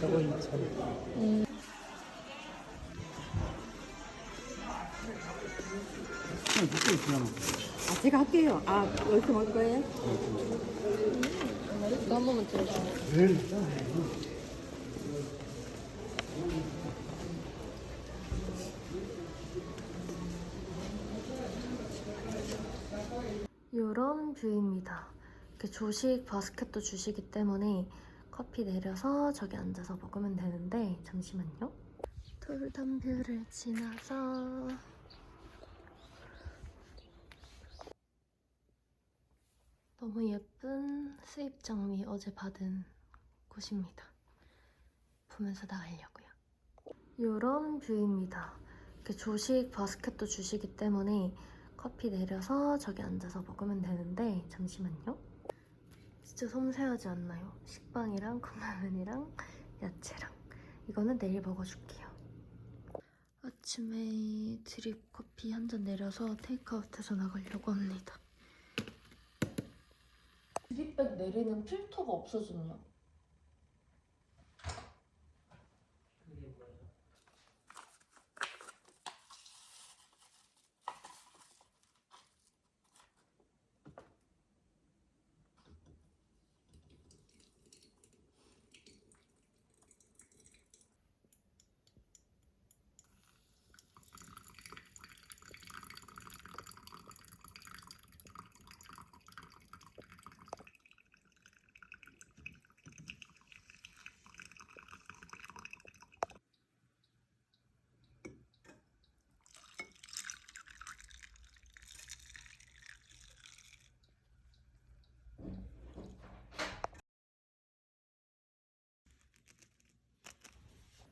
저거 2천. 그냥 먹고 있잖아. 아, 제가 할게요. 아, 여기서 먹을 거예요? 이거 한 번만 들어줘. 이런 뷰입니다. 이렇게 조식 바스켓도 주시기 때문에 커피 내려서 저기 앉아서 먹으면 되는데 잠시만요. 돌담뷰를 지나서 너무 예쁜 수입 장미 어제 받은 곳입니다. 보면서 나가려고요. 이런 뷰입니다. 이렇게 조식 바스켓도 주시기 때문에 커피 내려서 저기 앉아서 먹으면 되는데 잠시만요. 진짜 섬세하지 않나요? 식빵이랑 컵라면이랑 야채랑 이거는 내일 먹어줄게요. 아침에 드립 커피 한 잔 내려서 테이크아웃해서 나가려고 합니다. 드립백 내리는 필터가 없어졌냐?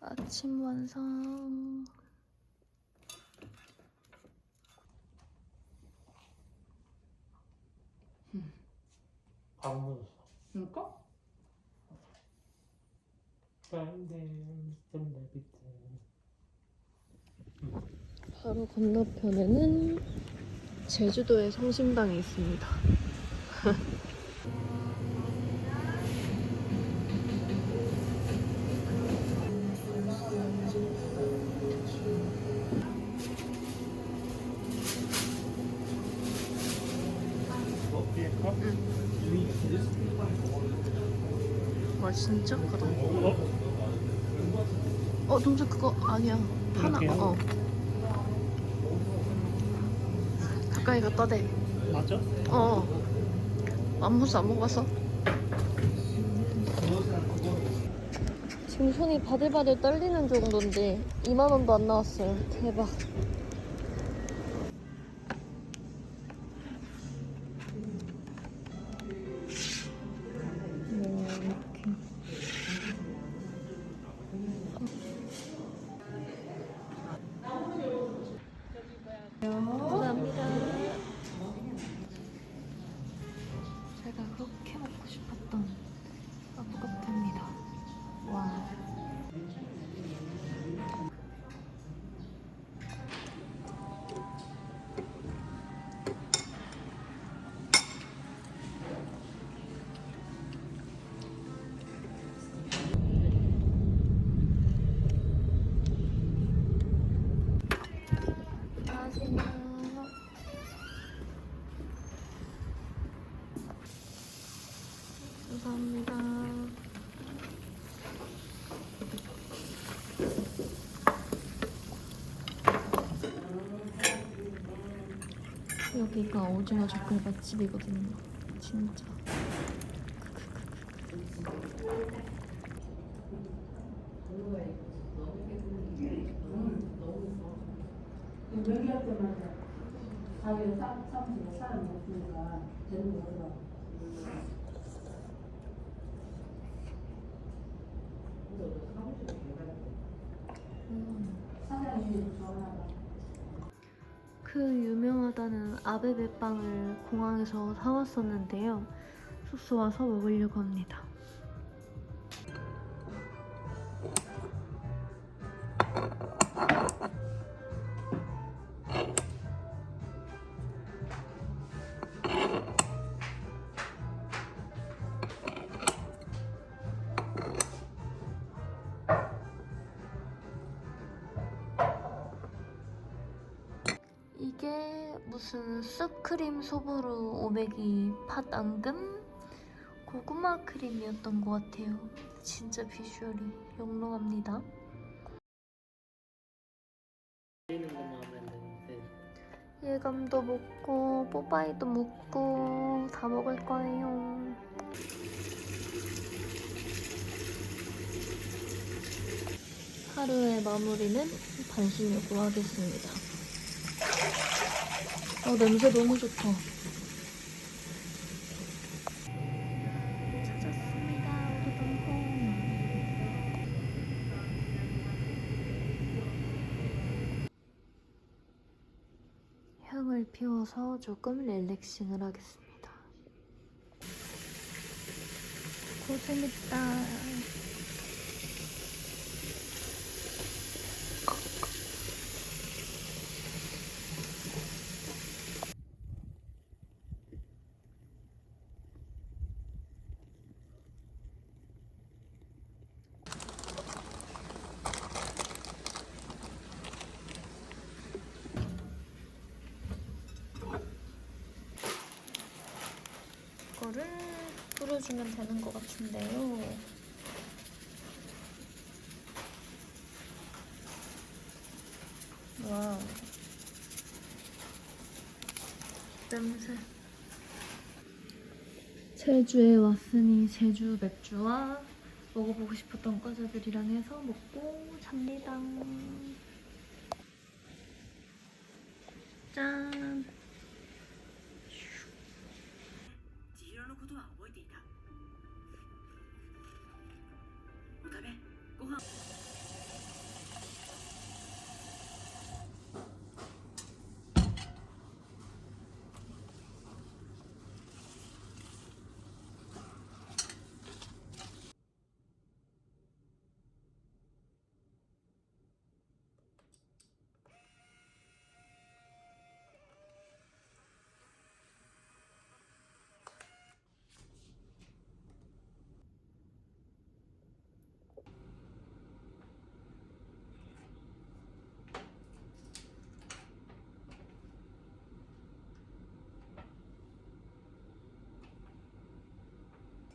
아침 완성. 밥 먹었어. 그러니까? 비트. 바로 건너편에는 제주도의 성심당이 있습니다. 진짜 크다. 어 동생 그거 아니야. 하나? 어. 가까이 갖다 대. 맞아? 어. 안무스 안 먹어봤어? 지금 손이 바들바들 떨리는 정도인데 2만 원도 안 나왔어요. 대박. 여기가 오징어 젓갈 맛집이거든요. 진짜. 얘기할 때마다 자기가 사- 사무실에 사람이 없으니까 되는 거 같더라고. 사장님이 전화가 그 유명하다는 아베베빵을 공항에서 사왔었는데요. 숙소 와서 먹으려고 합니다. 무슨 쑥크림 소보루 오메기 팥 앙금 고구마 크림이었던 것 같아요. 진짜 비주얼이 영롱합니다. 예감도 먹고 뽀바이도 먹고 다 먹을 거예요. 하루의 마무리는 반신욕으로 하겠습니다. 어, 냄새 너무 좋다. 향을 피워서 조금 릴렉싱을 하겠습니다. 고생했다. 이거를 뿌려주면 되는 것 같은데요. 와우. 냄새. 제주에 왔으니 제주 맥주와 먹어보고 싶었던 과자들이랑 해서 먹고 잡니다. 짠.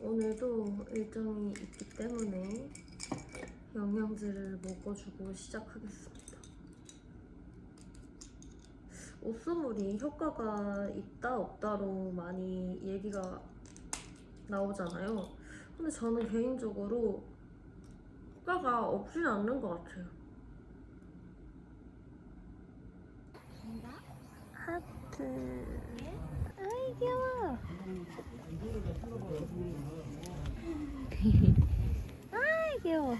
오늘도 일정이 있기 때문에 영양제를 먹어주고 시작하겠습니다. 옷소물이 효과가 있다 없다로 많이 얘기가 나오잖아요. 근데 저는 개인적으로 효과가 없진 않는 것 같아요. 하트. 아이 귀여워.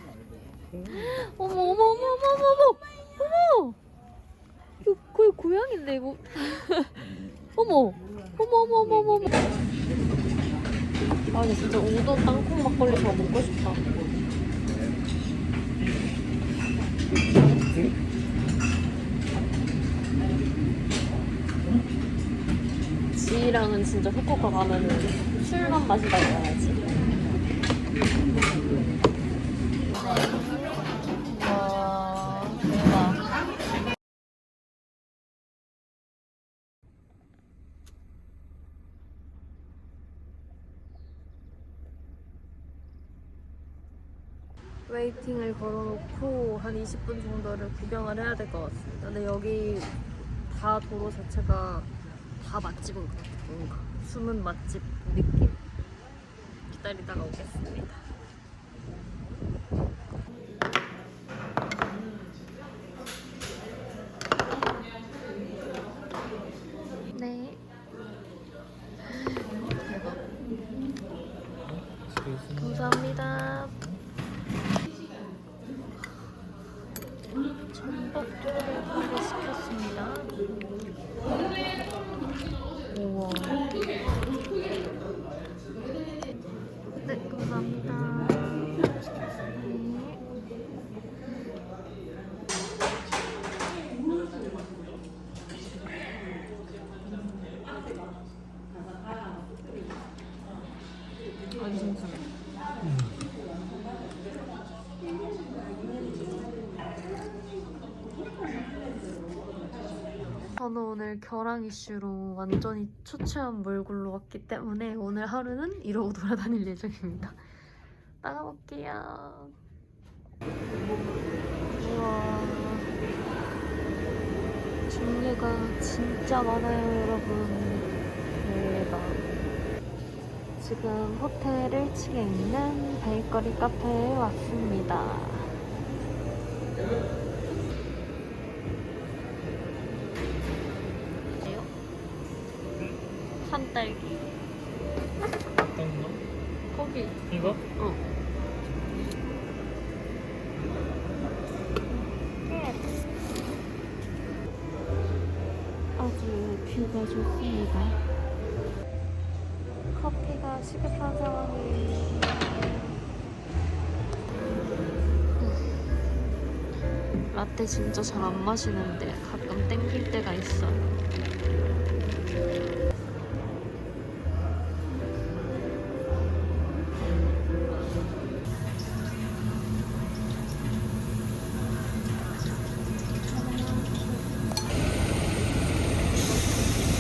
어머 어머 어머 어머 어머 어머. 이거 거의 고양인데 이거. 어머 어머 어머 어머 어머. 아 근데 진짜 우동 땅콩 막걸리 더 먹고 싶다. 지희랑은 진짜 후쿠오카 가면은 술만 마시다 가야지. 와 대박. 웨이팅을 걸어놓고 한 20분 정도를 구경을 해야 될 것 같습니다. 근데 여기 다 도로 자체가 다 맛집인 것 같아요. 뭔가 숨은 맛집 느낌. 기다리다가 오겠습니다. 네. 감사합니다. 전복도를 시켰습니다. 오늘 결항 이슈로 완전히 초췌한 몰골로 왔기 때문에 오늘 하루는 이러고 돌아다닐 예정입니다. 나가볼게요. 우와. 종류가 진짜 많아요, 여러분. 대박. 지금 호텔 1층에 있는 베이커리 카페에 왔습니다. 어때요? 산딸기. 어떤 거? 거기. 이거? 어. 아주 뷰가 좋습니다. 커피가 시급한 상황이에요. 라떼 진짜 잘 안 마시는데 가끔 땡길 때가 있어요.